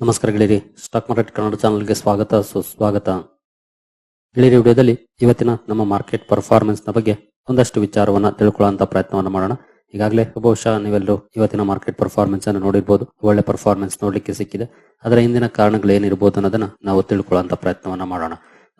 ನಮಸ್ಕಾರ ಗೆಳೆಯರಿ stock market Kannada ಚಾನಲ್ಗೆ ಸ್ವಾಗತ, ಸುಸ್ವಾಗತ. ಗೆಳೆಯರಿ, ವಿಡಿಯೋದಲ್ಲಿ ಇವತ್ತಿನ ನಮ್ಮ ಮಾರ್ಕೆಟ್ ಪರ್ಫಾರ್ಮೆನ್ಸ್ನ ಬಗ್ಗೆ ಒಂದಷ್ಟು ವಿಚಾರವನ್ನ ತಿಳ್ಕೊಳ್ಳುವಂತ ಪ್ರಯತ್ನವನ್ನು ಮಾಡೋಣ. ಈಗಾಗಲೇ ಬಹುಶಃ ನೀವೆಲ್ಲರೂ ಇವತ್ತಿನ ಮಾರ್ಕೆಟ್ ಪರ್ಫಾರ್ಮೆನ್ಸ್ ಅನ್ನು ನೋಡಿರ್ಬೋದು, ಒಳ್ಳೆ ಪರ್ಫಾರ್ಮೆನ್ಸ್ ನೋಡ್ಲಿಕ್ಕೆ ಸಿಕ್ಕಿದೆ. ಅದರ ಹಿಂದಿನ ಕಾರಣಗಳು ಏನಿರ್ಬೋದು ಅನ್ನೋದನ್ನ ನಾವು ತಿಳ್ಕೊಳ್ಳುವಂತ ಪ್ರಯತ್ನವನ್ನ ಮಾಡೋಣ.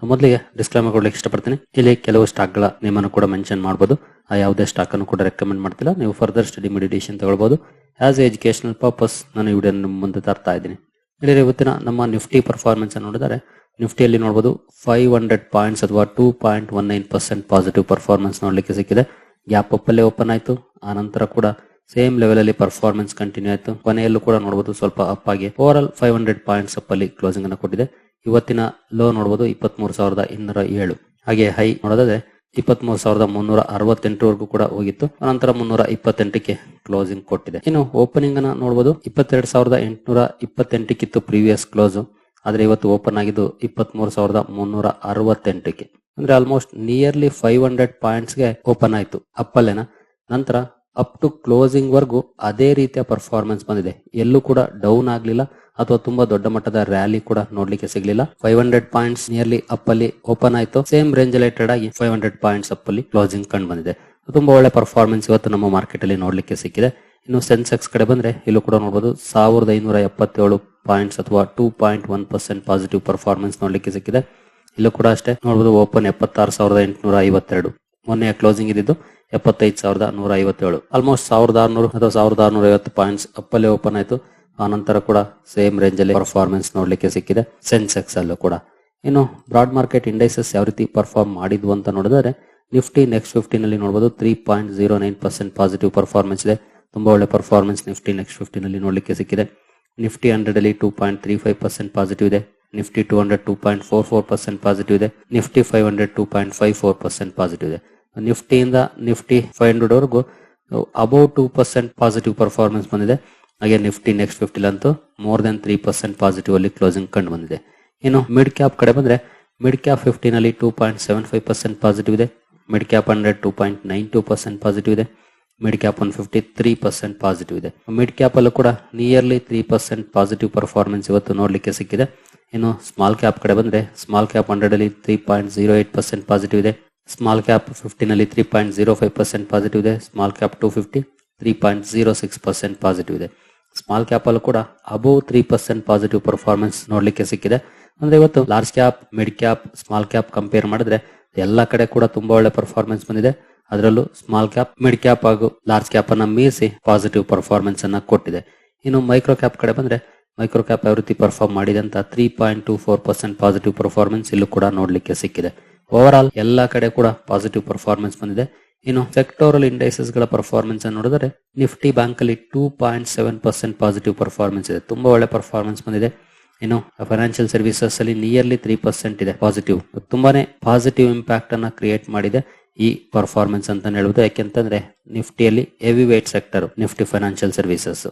ಮೊದಲಿಗೆ ಡಿಸ್ಕ್ಲೈಮರ್ ಕೊಡ್ಲಿಕ್ಕೆ ಇಷ್ಟಪಡ್ತೀನಿ. ಇಲ್ಲಿ ಕೆಲವು ಸ್ಟಾಕ್ಗಳ ನೇಮನ್ನು ಕೂಡ ಮೆನ್ಷನ್ ಮಾಡಬಹುದು ಆ ಯಾವುದೇ ಸ್ಟಾಕ್ ಅನ್ನು ಕೂಡ ರೆಕಮೆಂಡ್ ಮಾಡ್ತಿಲ್ಲ. ನೀವು ಫರ್ದರ್ ಸ್ಟಡಿ ಮೆಡಿಟೇಷನ್ ತಗೊಳ್ಬಹುದು ಆಸ್ ಎಜುಕೇಶನಲ್ ಪರ್ಪಸ್ ನಾನು ಈ ವಿಡಿಯೋ ಮುಂದೆ ತರ್ತಾ ಇದ್ದೀನಿ. ಇಲ್ಲಿ ಇವತ್ತಿನ ನಮ್ಮ ನಿಫ್ಟಿ ಪರ್ಫಾರ್ಮೆನ್ಸ್ ಅನ್ನು ನೋಡಿದರೆ, ನಿಫ್ಟಿಯಲ್ಲಿ ನೋಡಬಹುದು ಫೈವ್ ಹಂಡ್ರೆಡ್ ಪಾಯಿಂಟ್ಸ್ ಅಥವಾ two point one nine percent positive performance ನೋಡಲಿಕ್ಕೆ ಸಿಕ್ಕಿದೆ. ಗ್ಯಾಪ್ ಅಪ್ ಅಲ್ಲೇ ಓಪನ್ ಆಯಿತು. ಆ ನಂತರ ಕೂಡ ಸೇಮ್ ಲೆವೆಲ್ ಅಲ್ಲಿ ಪರ್ಫಾರ್ಮೆನ್ಸ್ ಕಂಟಿನ್ಯೂ ಆಯಿತು. ಕೊನೆಯಲ್ಲೂ ಕೂಡ ನೋಡಬಹುದು ಸ್ವಲ್ಪ ಅಪ್ ಆಗಿ over all five hundred points up ಅಲ್ಲಿ ಕ್ಲೋಸಿಂಗ್ ಅನ್ನು ಕೊಟ್ಟಿದೆ. ಇವತ್ತಿನ ಲೋ ನೋಡಬಹುದು ಇಪ್ಪತ್ಮೂರು ಸಾವಿರದ ಇನ್ನೂರ ಏಳು. ಹಾಗೆ ಹೈ ನೋಡೋದಾದ್ರೆ ಇಪ್ಪತ್ಮೂರು ಸಾವಿರದ ಮುನ್ನೂರ ಅರವತ್ತೆಂಟರವರೆಗೂ ಕೂಡ ಹೋಗಿತ್ತು. ಅನಂತರ ಮುನ್ನೂರ ಇಪ್ಪತ್ತೆಂಟಕ್ಕೆ ಕ್ಲೋಸಿಂಗ್ ಕೊಟ್ಟಿದೆ. ಇನ್ನು ಓಪನಿಂಗ್ ಅನ್ನ ನೋಡಬಹುದು ಇಪ್ಪತ್ತೆರಡು ಸಾವಿರದ ಎಂಟುನೂರ ಇಪ್ಪತ್ತೆಂಟಕ್ಕಿತ್ತು ಪ್ರೀವಿಯಸ್ ಕ್ಲೋಸ್ ಆದ್ರೆ ಇವತ್ತು ಓಪನ್ ಆಗಿದ್ದು ಇಪ್ಪತ್ಮೂರು ಸಾವಿರದ ಮುನ್ನೂರ ಅರವತ್ತೆಂಟಕ್ಕೆ ಅಂದ್ರೆ ಆಲ್ಮೋಸ್ಟ್ ನಿಯರ್ಲಿ ಫೈವ್ ಹಂಡ್ರೆಡ್ ಪಾಯಿಂಟ್ಸ್ಗೆ ಓಪನ್ ಆಯ್ತು. ಅಪ್ಪಲ್ಲೇನ? ನಂತರ ಅಪ್ ಟು ಕ್ಲೋಸಿಂಗ್ ವರ್ಗೂ ಅದೇ ರೀತಿಯ ಪರ್ಫಾರ್ಮೆನ್ಸ್ ಬಂದಿದೆ. ಎಲ್ಲೂ ಕೂಡ ಡೌನ್ ಆಗ್ಲಿಲ್ಲ. ಅಥವಾ ತುಂಬಾ ದೊಡ್ಡ ಮಟ್ಟದ ರ್ಯಾಲಿ ಕೂಡ ನೋಡ್ಲಿಕ್ಕೆ ಸಿಗ್ಲಿಲ್ಲ. Five hundred points nearly up ಅಲ್ಲಿ ಓಪನ್ ಆಯ್ತು. ಸೇಮ್ ರೇಂಜ್ ರಿಲೇಟೆಡ್ ಆಗಿ ಫೈವ್ ಹಂಡ್ರೆಡ್ ಪಾಯಿಂಟ್ಸ್ ಅಪ್ ಅಲ್ಲಿ ಕ್ಲೋಸಿಂಗ್ ಕಂಡು ಬಂದಿದೆ. ತುಂಬಾ ಒಳ್ಳೆ ಪರ್ಫಾರ್ಮೆನ್ಸ್ ಇವತ್ತು ನಮ್ಮ ಮಾರ್ಕೆಟ್ ಅಲ್ಲಿ ನೋಡ್ಲಿಕ್ಕೆ ಸಿಕ್ಕಿದೆ. ಇನ್ನು ಸೆನ್ಸೆಕ್ಸ್ ಕಡೆ ಬಂದ್ರೆ ಇಲ್ಲೂ ಕೂಡ ನೋಡಬಹುದು ಸಾವಿರದ ಐನೂರ ಎಪ್ಪತ್ತೇಳು ಪಾಯಿಂಟ್ಸ್ ಅಥವಾ two point one percent positive performance ನೋಡ್ಲಿಕ್ಕೆ ಸಿಕ್ಕಿದೆ. ಇಲ್ಲೂ ಕೂಡ ಅಷ್ಟೇ. ನೋಡಬಹುದು ಓಪನ್ ಎಪ್ಪತ್ತಾರು ಸಾವಿರದ ಎಂಟುನೂರ ಐವತ್ತೆರಡು. ಮೊನ್ನೆಯ ಕ್ಲೋಸಿಂಗ್ ಇದ್ದಿದ್ದು ಎಪ್ಪತ್ತೈದು ಸಾವಿರದ ನೂರ ಐವತ್ತೇಳು. ಆಲ್ಮೋಸ್ಟ್ ಸಾವಿರದ ಆರ್ನೂರು ಅಥವಾ ಸಾವಿರದ ಆರ್ನೂರ ಐವತ್ತು ಪಾಯಿಂಟ್ಸ್ ಅಪ್ಪಲ್ಲೇ ಓಪನ್ ಆಯಿತು. ಆ ನಂತರ ಕೂಡ ಸೇಮ್ ರೇಂಜ್ ಅಲ್ಲಿ ಪರ್ಫಾರ್ಮೆನ್ಸ್ ನೋಡ್ಲಿಕ್ಕೆ ಸಿಕ್ಕಿದೆ ಸೆನ್ಸೆಕ್ಸ್ ಅಲ್ಲೂ ಕೂಡ. ಇನ್ನು ಬ್ರಾಡ್ ಮಾರ್ಕೆಟ್ ಇಂಡೈಸಸ್ ಯಾವ ರೀತಿ ಪರ್ಫಾರ್ಮ್ ಮಾಡಿದ್ವು ಅಂತ ನೋಡಿದ್ರೆ ನಿಫ್ಟಿ ನೆಕ್ಸ್ಟ್ ಫಿಫ್ಟಿನಲ್ಲಿ ನೋಡಬಹುದು three point zero nine percent positive performance ಇದೆ. ತುಂಬಾ ಒಳ್ಳೆ ಪರ್ಫಾರ್ಮೆನ್ಸ್ ನಿಫ್ಟಿ ನೆಕ್ಸ್ಟ್ ಫಿಫ್ಟಿನಲ್ಲಿ ನೋಡ್ಲಿಕ್ಕೆ ಸಿಕ್ಕಿದೆ. ನಿಫ್ಟಿ ಹಂಡ್ರೆಡ್ ಅಲ್ಲಿ two point three five percent positive ಇದೆ. Nifty two hundred two point four four percent positive ಇದೆ. Nifty five hundred two point five four percent positive ಇದೆ. ನಿಫ್ಟಿಯಿಂದ ನಿಫ್ಟಿ ಫೈವ್ ಹಂಡ್ರೆಡ್ ವರೆಗೂ above two percent positive performance ಬಂದಿದೆ. ಹಾಗೆ Nifty next ಫಿಫ್ಟಿಲಂತೂ more than three percent positive ಅಲ್ಲಿ closing ಕಂಡು ಬಂದಿದೆ. ಇನ್ನು ಮಿಡ್ ಕ್ಯಾಪ್ ಕಡೆ ಬಂದ್ರೆ mid cap ಫಿಫ್ಟಿನಲ್ಲಿ two point seven five percent positive ಇದೆ. Mid cap hundred two point nine two percent positive ಇದೆ. Mid cap one fifty three percent positive ಇದೆ. Mid cap ಅಲ್ಲೂ ಕೂಡ nearly three percent positive performance ಇವತ್ತು ನೋಡಲಿಕ್ಕೆ ಸಿಕ್ಕಿದೆ. ಇನ್ನು small cap ಕಡೆ ಬಂದ್ರೆ ಸ್ಮಾಲ್ ಕ್ಯಾಪ್ ಹಂಡ್ರೆಡ್ ಅಲ್ಲಿ three point zero eight percent positive ಇದೆ. ಸ್ಮಾಲ್ ಕ್ಯಾಪ್ ಫಿಫ್ಟೀನ್ ಅಲ್ಲಿ three point zero five percent positive ಇದೆ. Small cap two fifty three point zero six percent positive ಇದೆ. ಸ್ಮಾಲ್ ಕ್ಯಾಪ್ ಅಲ್ಲೂ ಕೂಡ above three percent positive performance ನೋಡಲಿಕ್ಕೆ ಸಿಕ್ಕಿದೆ. ಅಂದ್ರೆ ಇವತ್ತು large cap mid cap small cap compare ಮಾಡಿದ್ರೆ ಎಲ್ಲ ಕಡೆ ಕೂಡ ತುಂಬಾ ಒಳ್ಳೆ ಪರ್ಫಾರ್ಮೆನ್ಸ್ ಬಂದಿದೆ. ಅದರಲ್ಲೂ ಸ್ಮಾಲ್ ಕ್ಯಾಪ್ ಮಿಡ್ ಕ್ಯಾಪ್ ಹಾಗೂ ಲಾರ್ಜ್ ಕ್ಯಾಪ್ ಅನ್ನ ಮೀರಿಸಿ ಪಾಸಿಟಿವ್ ಪರ್ಫಾರ್ಮೆನ್ಸ್ ಅನ್ನ ಕೊಟ್ಟಿದೆ. ಇನ್ನು ಮೈಕ್ರೋ ಕ್ಯಾಪ್ ಕಡೆ ಬಂದ್ರೆ ಮೈಕ್ರೋ ಕ್ಯಾಪ್ ಯಾವ ರೀತಿ ಪರ್ಫಾರ್ಮ್ ಮಾಡಿದೆ ಅಂತ three point two four percent positive performance ಇಲ್ಲೂ ಕೂಡ ನೋಡ್ಲಿಕ್ಕೆ ಸಿಕ್ಕಿದೆ. ಓವರ್ ಆಲ್ ಎಲ್ಲ ಕಡೆ ಕೂಡ ಪಾಸಿಟಿವ್ ಪರ್ಫಾರ್ಮೆನ್ಸ್ ಬಂದಿದೆ. ಇನ್ನು ಸೆಕ್ಟೋರಲ್ ಇಂಡೈಸಸ್ಗಳ ಪರ್ಫಾರ್ಮೆನ್ಸ್ ಅನ್ನು ನೋಡಿದ್ರೆ ನಿಫ್ಟಿ ಬ್ಯಾಂಕ್ ಅಲ್ಲಿ two point seven percent positive performance ಇದೆ. ತುಂಬಾ ಒಳ್ಳೆ ಪರ್ಫಾರ್ಮೆನ್ಸ್ ಬಂದಿದೆ. ಇನ್ನು ಫೈನಾನ್ಷಿಯಲ್ ಸರ್ವಿಸಸ್ ಅಲ್ಲಿ ನಿಯರ್ಲಿ ತ್ರೀ ಪರ್ಸೆಂಟ್ ಇದೆ ಪಾಸಿಟಿವ್ ತುಂಬಾನೇ ಪಾಸಿಟಿವ್ ಇಂಪ್ಯಾಕ್ಟ್ ಅನ್ನ ಕ್ರಿಯೇಟ್ ಮಾಡಿದೆ ಈ ಪರ್ಫಾರ್ಮೆನ್ಸ್ ಅಂತ ಹೇಳುವುದು. ಯಾಕೆಂತಂದ್ರೆ, ನಿಫ್ಟಿಯಲ್ಲಿ heavy weight sector Nifty financial services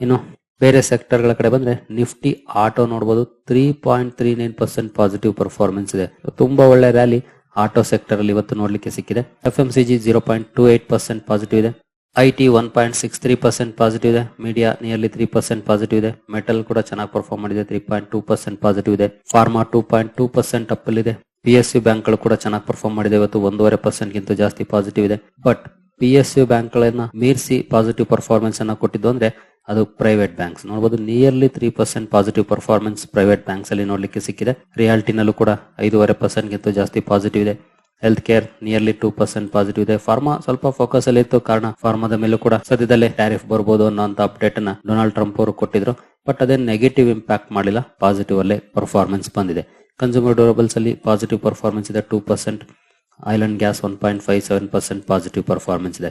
ಇನ್ನು ಬೇರೆ ಸೆಕ್ಟರ್ಗಳ ಕಡೆ ಬಂದ್ರೆ, ನಿಫ್ಟಿ ಆಟೋ ನೋಡಬಹುದು three point three nine percent positive performance ಇದೆ. ತುಂಬಾ ಒಳ್ಳೆ ರ್ಯಾಲಿ ಆಟೋ ಸೆಕ್ಟರ್ ಅಲ್ಲಿ ಇವತ್ತು ನೋಡ್ಲಿಕ್ಕೆ ಸಿಕ್ಕಿದೆ. F M C G zero point two eight percent positive ಇದೆ. I T one point six three percent positive ಇದೆ. Media nearly three percent positive ಇದೆ. ಮೆಟಲ್ ಕೂಡ ಚೆನ್ನಾಗಿ ಪರ್ಫಾರ್ಮ್ ಮಾಡಿದೆ. Three point two percent positive ಇದೆ. Pharma two point two percent up ಇದೆ. P S U ಬ್ಯಾಂಕ್ಗಳು ಕೂಡ ಚೆನ್ನಾಗಿ ಪರ್ಫಾರ್ಮ್ ಮಾಡಿದೆ. ಇವತ್ತು ಒಂದೂವರೆ ಪರ್ಸೆಂಟ್ ಗಿಂತ ಜಾಸ್ತಿ ಪಾಸಿಟಿವ್ ಇದೆ. But P S U bank ಗಳನ್ನ ಮೀರಿಸಿ ಪಾಸಿಟಿವ್ ಪರ್ಫಾರ್ಮೆನ್ಸ್ ಅನ್ನ ಕೊಟ್ಟಿದ್ದು ಅಂದ್ರೆ ಅದು ಪ್ರೈವೇಟ್ ಬ್ಯಾಂಕ್ಸ್ ನೋಡಬಹುದು nearly three percent positive performance private banks ಅಲ್ಲಿ ನೋಡ್ಲಿಕ್ಕೆ ಸಿಕ್ಕಿದೆ. ರಿಯಾಲಿಟಿನಲ್ಲೂ ಕೂಡ ಐದೂವರೆ ಪರ್ಸೆಂಟ್ ಗಿಂತ ಜಾಸ್ತಿ ಪಾಸಿಟಿವ್ ಇದೆ. Health care nearly two percent positive ಇದೆ. ಫಾರ್ಮಾ ಸ್ವಲ್ಪ ಫೋಕಸ್ ಅಲ್ಲಿ ಇತ್ತು. ಕಾರಣ ಫಾರ್ಮಾದ ಮೇಲೂ ಕೂಡ ಸದ್ಯದಲ್ಲೇ ಟ್ಯಾರಿಫ್ ಬರ್ಬೋದು ಅನ್ನೋ ಅಪ್ಡೇಟ್ ಅನ್ನ ಡೊನಾಲ್ಡ್ ಟ್ರಂಪ್ ಅವರು ಕೊಟ್ಟಿದ್ರು. ಬಟ್ ಅದೇ ನೆಗೆಟಿವ್ ಇಂಪ್ಯಾಕ್ಟ್ ಮಾಡಿಲ್ಲ ಪಾಸಿಟಿವ್ ಅಲ್ಲೇ ಪರ್ಫಾರ್ಮೆನ್ಸ್ ಬಂದಿದೆ. ಕನ್ಸ್ಯೂಮರ್ ಡ್ಯೂರಬಲ್ಸ್ ಅಲ್ಲಿ ಪಾಸಿಟಿವ್ ಪರ್ಫಾರ್ಮೆನ್ಸ್ ಇದೆ. Two percent and gas one point five seven percent positive performance ಇದೆ.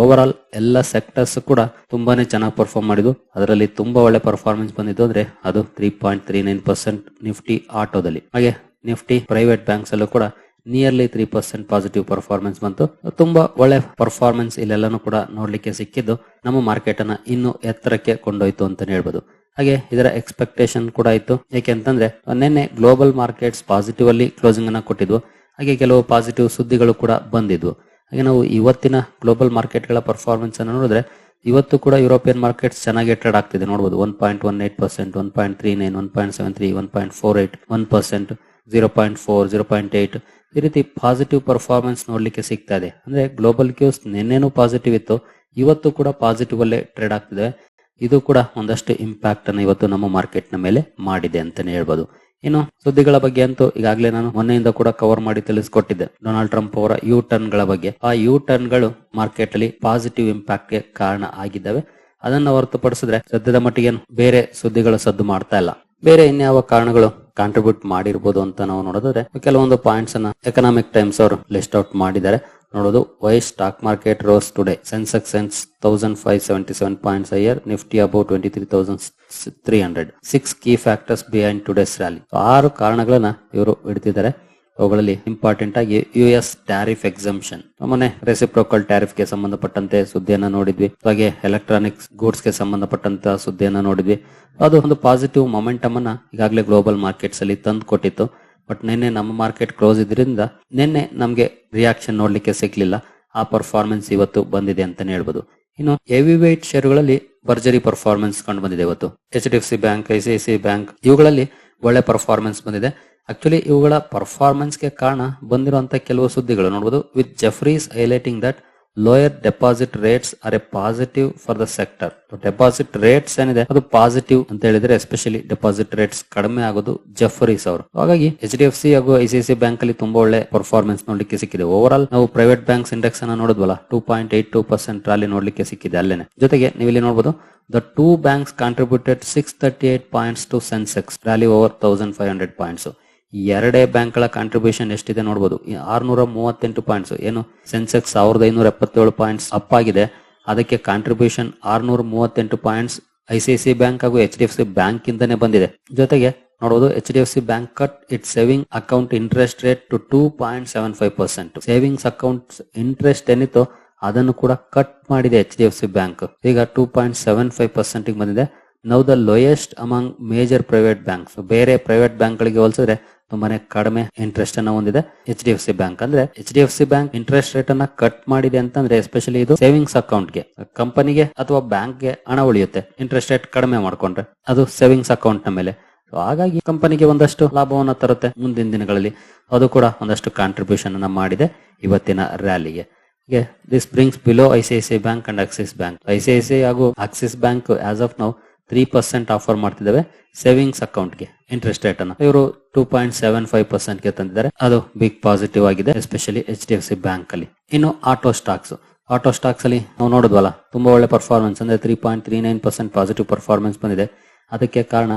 ಓವರ್ ಆಲ್ ಎಲ್ಲ ಸೆಕ್ಟರ್ಸ್ ಕೂಡ ತುಂಬಾನೇ ಚೆನ್ನಾಗಿ ಪರ್ಫಾರ್ಮ್ ಮಾಡಿದ್ವು ಅದರಲ್ಲಿ ತುಂಬಾ ಒಳ್ಳೆ ಪರ್ಫಾರ್ಮೆನ್ಸ್ ಬಂದಿದ್ದು ಅಂದ್ರೆ ಅದು three point three nine percent Nifty ಆಟೋದಲ್ಲಿ ಹಾಗೆ ನಿಫ್ಟಿ ಪ್ರೈವೇಟ್ ಬ್ಯಾಂಕ್ಸ್ ಅಲ್ಲೂ ಕೂಡ nearly three percent positive performance ಬಂತು. ತುಂಬಾ ಒಳ್ಳೆ ಪರ್ಫಾರ್ಮೆನ್ಸ್ ಇಲ್ಲೆಲ್ಲಾನು ಕೂಡ ನೋಡ್ಲಿಕ್ಕೆ ಸಿಕ್ಕಿದ್ದು ನಮ್ಮ ಮಾರ್ಕೆಟ್ ಅನ್ನ ಇನ್ನು ಎತ್ತರಕ್ಕೆ ಕೊಂಡೊಯ್ತು ಅಂತ ಹೇಳ್ಬೋದು. ಹಾಗೆ ಇದರ ಎಕ್ಸ್ಪೆಕ್ಟೇಷನ್ ಕೂಡ ಇತ್ತು. ಯಾಕೆಂತಂದ್ರೆ ನಿನ್ನೆ ಗ್ಲೋಬಲ್ ಮಾರ್ಕೆಟ್ಸ್ ಪಾಸಿಟಿವ್ ಅಲ್ಲಿ ಕ್ಲೋಸಿಂಗ್ ಅನ್ನ ಕೊಟ್ಟಿದ್ವು. ಹಾಗೆ ಕೆಲವು ಪಾಸಿಟಿವ್ ಸುದ್ದಿಗಳು ಕೂಡ ಬಂದಿದ್ವು. ಹಾಗೆ ನಾವು ಇವತ್ತಿನ ಗ್ಲೋಬಲ್ ಮಾರ್ಕೆಟ್ಗಳ ಪರ್ಫಾರ್ಮೆನ್ಸ್ ಅನ್ನು ನೋಡಿದ್ರೆ, ಇವತ್ತು ಕೂಡ ಯುರೋಪಿಯನ್ ಮಾರ್ಕೆಟ್ಸ್ ಚೆನ್ನಾಗಿ ಟ್ರೇಡ್ ಆಗ್ತಿದೆ. ನೋಡಬಹುದು one point one eight percent one point three nine one point seven three one point four eight one percent zero point four zero point eight ಈ ರೀತಿ ಪಾಸಿಟಿವ್ ಪರ್ಫಾರ್ಮೆನ್ಸ್ ನೋಡ್ಲಿಕ್ಕೆ ಸಿಗ್ತಾ ಇದೆ. ಅಂದ್ರೆ ಗ್ಲೋಬಲ್ ಕ್ಯೂಸ್ ನಿನ್ನೆನೂ ಪಾಸಿಟಿವ್ ಇತ್ತು, ಇವತ್ತು ಕೂಡ ಪಾಸಿಟಿವ್ ಅಲ್ಲೇ ಟ್ರೇಡ್ ಆಗ್ತಿದೆ. ಇದು ಕೂಡ ಒಂದಷ್ಟು ಇಂಪ್ಯಾಕ್ಟ್ ಅನ್ನು ಇವತ್ತು ನಮ್ಮ ಮಾರ್ಕೆಟ್ನ ಮೇಲೆ ಮಾಡಿದೆ ಅಂತಾನೆ ಹೇಳ್ಬೋದು. ಇನ್ನು ಸುದ್ದಿಗಳ ಬಗ್ಗೆ ಅಂತೂ ಈಗಾಗಲೇ ನಾನು ಮೊನ್ನೆಯಿಂದ ಕೂಡ ಕವರ್ ಮಾಡಿ ತಿಳಿಸ್ಕೊಟ್ಟಿದ್ದೆ. ಡೊನಾಲ್ಡ್ ಟ್ರಂಪ್ ಅವರ ಯು ಟರ್ನ್ಗಳ ಬಗ್ಗೆ. ಆ ಯು ಟರ್ನ್ಗಳು ಮಾರ್ಕೆಟ್ ಅಲ್ಲಿ ಪಾಸಿಟಿವ್ ಇಂಪ್ಯಾಕ್ಟ್ಗೆ ಕಾರಣ ಆಗಿದ್ದಾವೆ. ಅದನ್ನ ಹೊರತುಪಡಿಸಿದ್ರೆ ಸದ್ಯದ ಮಟ್ಟಿಗೆ ಬೇರೆ ಸುದ್ದಿಗಳು ಸದ್ದು ಮಾಡ್ತಾ ಇಲ್ಲ. ಬೇರೆ ಇನ್ಯಾವ ಕಾರಣಗಳು ಕಾಂಟ್ರಿಬ್ಯೂಟ್ ಮಾಡಿರ್ಬೋದು ಅಂತ ನಾವು ನೋಡೋದಾದ್ರೆ ಕೆಲವೊಂದು ಪಾಯಿಂಟ್ಸ್ ಅನ್ನ ಎಕನಾಮಿಕ್ ಟೈಮ್ಸ್ ಅವರು ಲಿಸ್ಟ್ ಔಟ್ ಮಾಡಿದ್ದಾರೆ. ನೋಡೋದು why stock market rose today Sensex sense thousand five seventy seven points year Nifty about twenty three thousand three hundred six key factors behind today's rally ಆರು ಕಾರಣಗಳನ್ನ ಇವರು ಹಿಡಿದಿದ್ದಾರೆ. ಅವುಗಳಲ್ಲಿ important ಆಗಿ U S tariff exemption ಮೊನ್ನೆ reciprocal ಟ್ಯಾರಿಫ್ಗೆ ಸಂಬಂಧಪಟ್ಟಂತೆ ಸುದ್ದಿಯನ್ನ ನೋಡಿದ್ವಿ. ಹಾಗೆ ಎಲೆಕ್ಟ್ರಾನಿಕ್ಸ್ ಗೂಡ್ಸ್ಗೆ ಸಂಬಂಧಪಟ್ಟಂತ ಸುದ್ದಿಯನ್ನ ನೋಡಿದ್ವಿ. ಅದು ಒಂದು ಪಾಸಿಟಿವ್ ಮೊಮೆಂಟಮ್ ಅನ್ನ ಈಗಾಗಲೇ ಗ್ಲೋಬಲ್ ಮಾರ್ಕೆಟ್ಸ್ ಅಲ್ಲಿ ತಂದು ಕೊಟ್ಟಿತ್ತು. ಬಟ್ ನಿನ್ನೆ ನಮ್ಮ ಮಾರ್ಕೆಟ್ ಕ್ಲೋಸ್ ಇದ್ರಿಂದ ನಿನ್ನೆ ನಮಗೆ ರಿಯಾಕ್ಷನ್ ನೋಡ್ಲಿಕ್ಕೆ ಸಿಗ್ಲಿಲ್ಲ. ಆ ಪರ್ಫಾರ್ಮೆನ್ಸ್ ಇವತ್ತು ಬಂದಿದೆ ಅಂತಾನೆ ಹೇಳ್ಬೋದು. ಇನ್ನು ಹೆವಿ ವೇಟ್ ಶೇರುಗಳಲ್ಲಿ ಭರ್ಜರಿ ಪರ್ಫಾರ್ಮೆನ್ಸ್ ಕಂಡು ಬಂದಿದೆ ಇವತ್ತು. H D F C bank I C I C bank ಇವುಗಳಲ್ಲಿ ಒಳ್ಳೆ ಪರ್ಫಾರ್ಮೆನ್ಸ್ ಬಂದಿದೆ. ಆಕ್ಚುಲಿ ಇವುಗಳ ಪರ್ಫಾರ್ಮೆನ್ಸ್ಗೆ ಕಾರಣ ಬಂದಿರುವಂತಹ ಕೆಲವು ಸುದ್ದಿಗಳು. ನೋಡಬಹುದು with Jefferies highlighting that lower deposit rates are a positive for the sector deposit rates ಏನಿದೆ, ಅದು ಪಾಸಿಟಿವ್ ಅಂತ ಹೇಳಿದ್ರೆ ಎಸ್ಪೆಷಲಿ ಡೆಪಾಸಿಟ್ ರೇಟ್ಸ್ ಕಡಿಮೆ ಆಗೋದು ಜಫರೀಸ್ ಅವರು. ಹಾಗಾಗಿ ಎಚ್ ಡಿ ಎಫ್ ಸಿ ಹಾಗೂ ಐ ಸಿ ಸಿ ಬ್ಯಾಂಕ್ ಅಲ್ಲಿ ತುಂಬಾ ಒಳ್ಳೆ ಪರ್ಫಾರ್ಮೆನ್ಸ್ ನೋಡ್ಲಿಕ್ಕೆ ಸಿಕ್ಕಿದೆ. ಓವರ್ ಆಲ್ ನಾವು ಪ್ರೈವೇಟ್ ಬ್ಯಾಂಕ್ಸ್ ಇಂಡೆಕ್ಸ್ ಅನ್ನ ನೋಡಿದ್ವಲ್ಲ two point eight two percent rally ನೋಡ್ಲಿಕ್ಕೆ ಸಿಕ್ಕಿದೆ ಅಲ್ಲೇನೆ. ಜೊತೆಗೆ ನೀವು ಇಲ್ಲಿ ನೋಡಬಹುದು the two banks contributed six thirty eight points to Sensex rally over thousand five hundred points ಎರಡೇ ಬ್ಯಾಂಕ್ಗಳ ಕಾಂಟ್ರಿಬ್ಯೂಷನ್ ಎಷ್ಟಿದೆ ನೋಡಬಹುದು ಆರ್ನೂರ ಮೂವತ್ತೆಂಟು ಪಾಯಿಂಟ್ಸ್ ಏನು? ಸೆನ್ಸೆಕ್ಸ್ ಸಾವಿರದ ಐನೂರ ಎಪ್ಪತ್ತೇಳು ಪಾಯಿಂಟ್ಸ್ ಅಪ್ ಆಗಿದೆ. ಅದಕ್ಕೆ ಕಾಂಟ್ರಿಬ್ಯೂಷನ್ ಆರ್ನೂರ ಮೂವತ್ತೆಂಟು points I C I C bank ಹಾಗೂ H D F C bank ಇಂದನೇ ಬಂದಿದೆ. ಜೊತೆಗೆ ನೋಡಬಹುದು H D F C bank cut it saving account interest rate to two point seven five percent savings account interest ಏನಿತ್ತು ಅದನ್ನು ಕೂಡ cut ಮಾಡಿದೆ H D F C bank ಈಗ two point seven five percent ಬಂದಿದೆ. Now the lowest among major private banks ಬೇರೆ private bank ಗಳಿಗೆ ಹೋಲಿಸಿದ್ರೆ ತುಂಬಾನೇ ಕಡಿಮೆ ಇಂಟ್ರೆಸ್ಟ್ ಅನ್ನ ಹೊಂದಿದೆ. H D F C bank ಅಂದ್ರೆ H D F C bank interest rate ಅನ್ನ ಕಟ್ ಮಾಡಿದೆ ಅಂತಂದ್ರೆ ಎಸ್ಪೆಷಲಿ ಇದು ಸೇವಿಂಗ್ಸ್ ಅಕೌಂಟ್ಗೆ ಕಂಪನಿಗೆ ಅಥವಾ ಬ್ಯಾಂಕ್ಗೆ ಹಣ ಉಳಿಯುತ್ತೆ. ಇಂಟ್ರೆಸ್ಟ್ ರೇಟ್ ಕಡಿಮೆ ಮಾಡ್ಕೊಂಡ್ರೆ ಅದು ಸೇವಿಂಗ್ಸ್ ಅಕೌಂಟ್ನ ಮೇಲೆ. ಹಾಗಾಗಿ ಕಂಪನಿಗೆ ಒಂದಷ್ಟು ಲಾಭವನ್ನು ತರುತ್ತೆ ಮುಂದಿನ ದಿನಗಳಲ್ಲಿ. ಅದು ಕೂಡ ಒಂದಷ್ಟು ಕಾಂಟ್ರಿಬ್ಯೂಷನ್ ಅನ್ನ ಮಾಡಿದೆ ಇವತ್ತಿನ ರ್ಯಾಲಿಗೆ this brings below I C I C bank and Axis bank I C I C ಹಾಗೂ Axis bank as of now three percent offer ಮಾಡ್ತಿದ್ದಾವೆ savings ಅಕೌಂಟ್ಗೆ ಇಂಟ್ರೆಸ್ಟ್ ರೇಟ್ ಅನ್ನು. ಇವರು ಟೂ ಪಾಯಿಂಟ್ ಸೆವೆನ್ ಫೈವ್ ಪರ್ಸೆಂಟ್ಗೆ ತಂದಿದ್ದಾರೆ. ಅದು ಬಿಗ್ ಪಾಸಿಟಿವ್ ಆಗಿದೆ especially H D F C bank ಅಲ್ಲಿ. ಇನ್ನು ಆಟೋ ಸ್ಟಾಕ್ಸ್ ಆಟೋ ಸ್ಟಾಕ್ಸ್ ಅಲ್ಲಿ ನಾವು ನೋಡಿದ್ವಲ್ಲ, ತುಂಬಾ ಒಳ್ಳೆ ಪರ್ಫಾರ್ಮೆನ್ಸ್ ಅಂದ್ರೆ three point three nine percent positive performance ಬಂದಿದೆ. ಅದಕ್ಕೆ ಕಾರಣ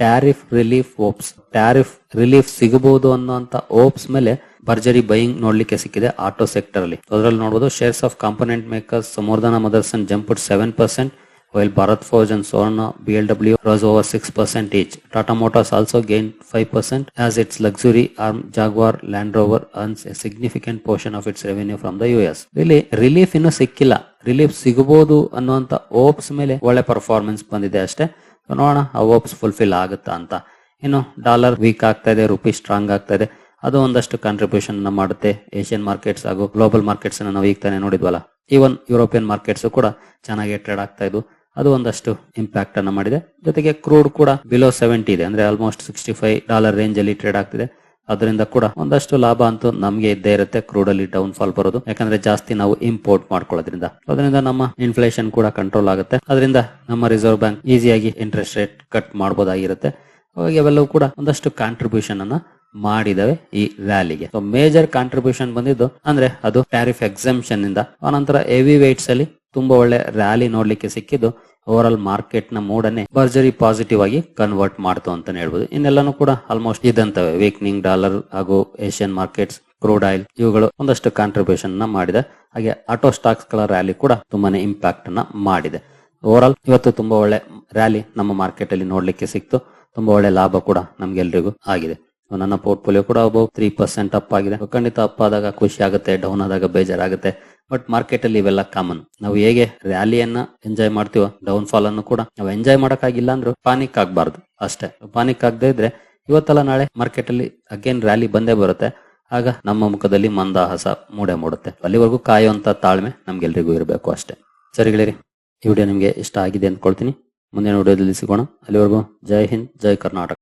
tariff relief hopes tariff relief ಸಿಗಬಹುದು ಅನ್ನುವಂತ ಓಪ್ಸ್ ಮೇಲೆ ಭರ್ಜರಿ ಬೈಯಿಂಗ್ ನೋಡ್ಲಿಕ್ಕೆ ಸಿಕ್ಕಿದೆ ಆಟೋ ಸೆಕ್ಟರ್ ಅಲ್ಲಿ. ಅದರಲ್ಲಿ ನೋಡಬಹುದು shares of component makers Samvardhana Motherson jump seven percent while Bharat Forge and Swarna BLW rose over 6% each. Tata Motors also gained 5% as its luxury arm Jaguar Land Rover earns a significant portion of its revenue from the US. ಇಲ್ಲಿ relief ಇನ್ನು ಸಿಕ್ಕಿಲ್ಲ. Relief ಸಿಗಬಹುದು ಅನ್ನುವಂತ OOPS ಮೇಲೆ ಒಳ್ಳೆ performance ಬಂದಿದೆ ಅಷ್ಟೇ. ನೋಡೋಣ ಆ ಓಪ್ಸ್ ಫುಲ್ಫಿಲ್ ಆಗುತ್ತಾ ಅಂತ. ಇನ್ನು ಡಾಲರ್ ವೀಕ್ ಆಗ್ತಾ ಇದೆ ರುಪಿ ಸ್ಟ್ರಾಂಗ್ ಆಗ್ತಾ ಇದೆ. ಅದು ಒಂದಷ್ಟು ಕಾಂಟ್ರಿಬ್ಯೂಷನ್ ಮಾಡುತ್ತೆ. ಏಷ್ಯನ್ ಮಾರ್ಕೆಟ್ಸ್ ಹಾಗೂ ಗ್ಲೋಬಲ್ ಮಾರ್ಕೆಟ್ಸ್ ನಾವು ಈಗ ತಾನೇ ನೋಡಿದ್ವಲ್ಲ. ಈವನ್ ಯುರೋಪಿಯನ್ ಮಾರ್ಕೆಟ್ಸ್ ಕೂಡ ಚೆನ್ನಾಗಿ ಟ್ರೇಡ್ ಆಗ್ತಾ ಇದ್ವು. ಅದು ಒಂದಷ್ಟು ಇಂಪ್ಯಾಕ್ಟ್ ಅನ್ನ ಮಾಡಿದೆ. ಜೊತೆಗೆ ಕ್ರೂಡ್ ಕೂಡ ಬಿಲೋ ಸೆವೆಂಟಿ ಇದೆ. ಅಂದ್ರೆ almost sixty five dollar range ಅಲ್ಲಿ ಟ್ರೇಡ್ ಆಗ್ತಿದೆ. ಅದರಿಂದ ಕೂಡ ಒಂದಷ್ಟು ಲಾಭ ಅಂತೂ ನಮಗೆ ಇದ್ದೇ ಇರುತ್ತೆ ಕ್ರೂಡ್ ಅಲ್ಲಿ ಡೌನ್ ಫಾಲ್ ಬರೋದು. ಯಾಕಂದ್ರೆ ಜಾಸ್ತಿ ನಾವು ಇಂಪೋರ್ಟ್ ಮಾಡ್ಕೊಳ್ಳೋದ್ರಿಂದ. ಅದರಿಂದ ನಮ್ಮ ಇನ್ಫ್ಲೇಷನ್ ಕೂಡ ಕಂಟ್ರೋಲ್ ಆಗುತ್ತೆ. ಅದರಿಂದ ನಮ್ಮ ರಿಸರ್ವ್ ಬ್ಯಾಂಕ್ ಈಸಿಯಾಗಿ ಇಂಟ್ರೆಸ್ಟ್ ರೇಟ್ ಕಟ್ ಮಾಡಬಹುದಾಗಿರುತ್ತೆ ಇವೆಲ್ಲವೂ ಕೂಡ ಒಂದಷ್ಟು ಕಾಂಟ್ರಿಬ್ಯೂಷನ್ ಅನ್ನ ಮಾಡಿದವೆ ಈ ರ್ಯಾಲಿಗೆ ಸೊ ಮೇಜರ್ ಕಾಂಟ್ರಿಬ್ಯೂಷನ್ ಬಂದಿದ್ದು ಅಂದ್ರೆ ಅದು ಟ್ಯಾರಿಫ್ ಎಕ್ಸಂಪ್ಷನ್ ಇಂದ ಆನಂತರ ಹೆವಿ ವೇಟ್ಸ್ ಅಲ್ಲಿ ತುಂಬಾ ಒಳ್ಳೆ ರ್ಯಾಲಿ ನೋಡ್ಲಿಕ್ಕೆ ಸಿಕ್ಕಿದ್ದು ಓವರ್ ಆಲ್ ಮಾರ್ಕೆಟ್ನ ಮೂಡನೆ ಭರ್ಜರಿ ಪಾಸಿಟಿವ್ ಆಗಿ ಕನ್ವರ್ಟ್ ಮಾಡ್ತು ಅಂತಾನೆ ಹೇಳ್ಬೋದು. ಇನ್ನೆಲ್ಲಾನು ಕೂಡ ಆಲ್ಮೋಸ್ಟ್ ಇದಂತವೆ. ವೀಕ್ನಿಂಗ್ ಡಾಲರ್ ಹಾಗೂ ಏಷ್ಯನ್ ಮಾರ್ಕೆಟ್ಸ್ ಕ್ರೂಡ್ ಆಯಿಲ್ ಇವುಗಳು ಒಂದಷ್ಟು ಕಾಂಟ್ರಿಬ್ಯೂಷನ್ನ ಮಾಡಿದೆ. ಹಾಗೆ ಆಟೋ ಸ್ಟಾಕ್ಸ್ಗಳ ರ್ಯಾಲಿ ಕೂಡ ತುಂಬಾನೇ ಇಂಪ್ಯಾಕ್ಟ್ನ ಮಾಡಿದೆ. ಓವರ್ ಆಲ್ ಇವತ್ತು ತುಂಬಾ ಒಳ್ಳೆ ರ್ಯಾಲಿ ನಮ್ಮ ಮಾರ್ಕೆಟ್ ಅಲ್ಲಿ ನೋಡ್ಲಿಕ್ಕೆ ಸಿಕ್ತು. ತುಂಬಾ ಒಳ್ಳೆ ಲಾಭ ಕೂಡ ನಮ್ಗೆಲ್ರಿಗೂ ಆಗಿದೆ. ನನ್ನ ಪೋರ್ಟ್ಫೋಲಿಯೋ ಕೂಡ ಒಬ್ಬ ತ್ರೀ ಪರ್ಸೆಂಟ್ ಅಪ್ ಆಗಿದೆ. ಖಂಡಿತ ಅಪ್ ಆದಾಗ ಖುಷಿ ಆಗುತ್ತೆ ಡೌನ್ ಆದಾಗ ಬೇಜಾರಾಗುತ್ತೆ. ಬಟ್ ಮಾರ್ಕೆಟ್ ಅಲ್ಲಿ ಇವೆಲ್ಲ ಕಾಮನ್ ನಾವು ಹೇಗೆ ರ್ಯಾಲಿಯನ್ನ ಎಂಜಾಯ್ ಮಾಡ್ತೀವೋ ಡೌನ್ ಫಾಲ್ ಅನ್ನು ಕೂಡ ನಾವು ಎಂಜಾಯ್ ಮಾಡಕ್ಕಾಗಿಲ್ಲ ಅಂದ್ರೂ ಪಾನಿಕ್ ಆಗಬಾರ್ದು ಅಷ್ಟೇ. ಪಾನಿಕ್ ಆಗದೆ ಇದ್ರೆ ಇವತ್ತಲ್ಲ ನಾಳೆ ಮಾರ್ಕೆಟ್ ಅಲ್ಲಿ ಅಗೇನ್ ರ್ಯಾಲಿ ಬಂದೇ ಬರುತ್ತೆ. ಆಗ ನಮ್ಮ ಮುಖದಲ್ಲಿ ಮಂದಹಾಸ ಮೂಡೆ ಮೂಡುತ್ತೆ. ಅಲ್ಲಿವರೆಗೂ ಕಾಯುವಂತ ತಾಳ್ಮೆ ನಮ್ಗೆಲ್ರಿಗೂ ಇರಬೇಕು ಅಷ್ಟೇ. ಸರಿ ಗೆಳೆಯರಿ, ಈ ವಿಡಿಯೋ ನಿಮಗೆ ಇಷ್ಟ ಆಗಿದೆ ಅಂದ್ಕೊಳ್ತೀನಿ. ಮುಂದಿನ ವಿಡಿಯೋದಲ್ಲಿ ಸಿಗೋಣ. ಅಲ್ಲಿವರೆಗೂ ಜೈ ಹಿಂದ್, ಜೈ ಕರ್ನಾಟಕ.